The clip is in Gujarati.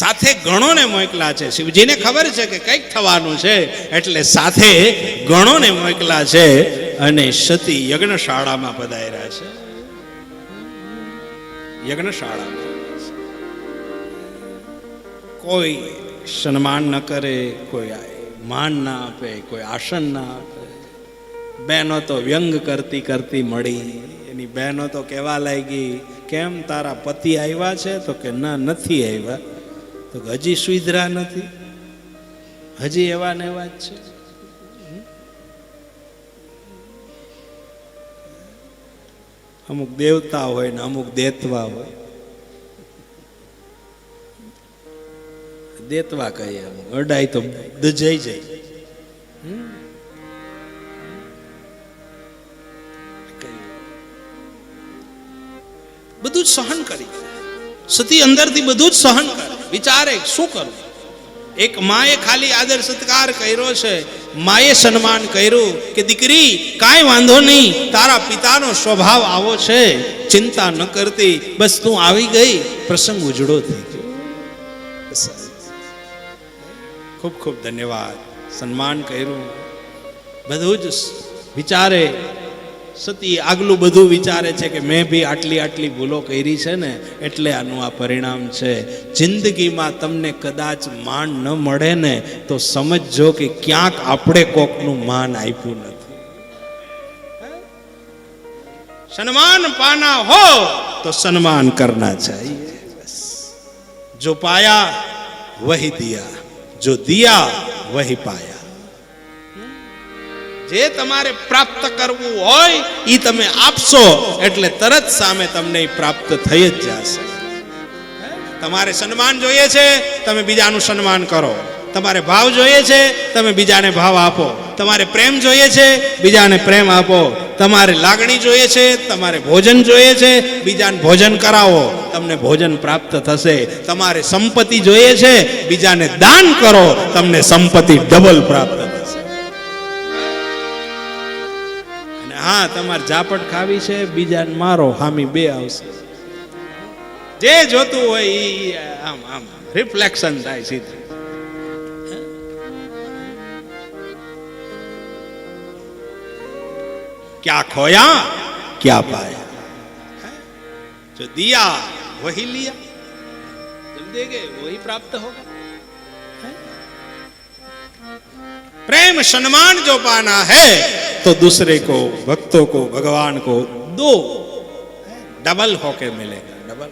સાથે ગણોને મોકલા છે. શિવજીને ખબર છે કે કંઈક થવાનું છે, એટલે સાથે ગણોને મોકલા છે અને સતી યજ્ઞશાળામાં પધાર્યા છે. યજ્ઞશાળામાં. કોઈ સન્માન ન કરે, કોઈ માન ના આપે, કોઈ આસન ના આપે. બહેનો તો વ્યંગ કરતી કરતી મળી. એની બહેનો તો કહેવા લાગી, કેમ તારા પતિ આવ્યા છે? તો કે, ના, નથી આવ્યા. તો હજી સુધરા નથી. હજી એવા ને એવા જ છે. અમુક દેવતા હોય ને અમુક દેતવા હોય. દેતવા કહીએ અમુક અડાય તો દજાઈ જાય. બધું જ સહન કરી. સતી અંદરથી બધું જ સહન કરે. વિચારે, શું કરું? એક માએ ખાલી આદર સત્કાર કર્યો છે. માએ સન્માન કર્યું કે દીકરી, કાંઈ વાંધો નહીં, તારા પિતાનો સ્વભાવ આવો છે. ચિંતા ન કરતી, બસ તું આવી ગઈ. પ્રસંગ ઉજળો થઈ ગયો. ખૂબ ખૂબ ધન્યવાદ. સન્માન કર્યું. બધું જ વિચારે સતી આગલું બધું વિચારે છે કે મેં બી આટલી આટલી ભૂલો કરી છે ને, એટલે આનું આ પરિણામ છે. જિંદગીમાં તમને કદાચ માન ન મળે ને, તો સમજજો કે ક્યાંક આપણે કોકનું માન આપ્યું નથી. સન્માન પાના હો, તો સન્માન કરના ચાહીએ જો પાયા, વહી દિયા. જો દિયા, વહી પાયા. જે તમારે પ્રાપ્ત કરવું હોય એ તમે આપશો, એટલે તરત સામે તમને પ્રાપ્ત થઈ જ જશે. તમારે સન્માન જોઈએ છે, તમે બીજાનું સન્માન કરો. તમારે ભાવ જોઈએ છે, તમે બીજાને ભાવ આપો. તમારે પ્રેમ જોઈએ છે, બીજાને પ્રેમ આપો. તમારે લાગણી જોઈએ છે, તમારે ભોજન જોઈએ છે, બીજાને ભોજન કરાવો. તમને ભોજન પ્રાપ્ત થશે. તમારે સંપત્તિ જોઈએ છે, બીજાને દાન કરો. તમને સંપત્તિ ડબલ પ્રાપ્ત અને હા, તમારે ઝાપટ ખાવી છે, બીજાને મારો, હામી બે આવશે. જે જોતું હોય એ આમ આમ રિફ્લેક્શન થાય સીધું. ક્યાં ખોયા, ક્યાં પાયા? જો દિયા વહી લિયા દેગે વહી પ્રાપ્ત હોગા પ્રેમ સન્માન જો પાના હૈ तो दूसरे को भक्तों को भगवान को दो डबल होके मिलेगा डबल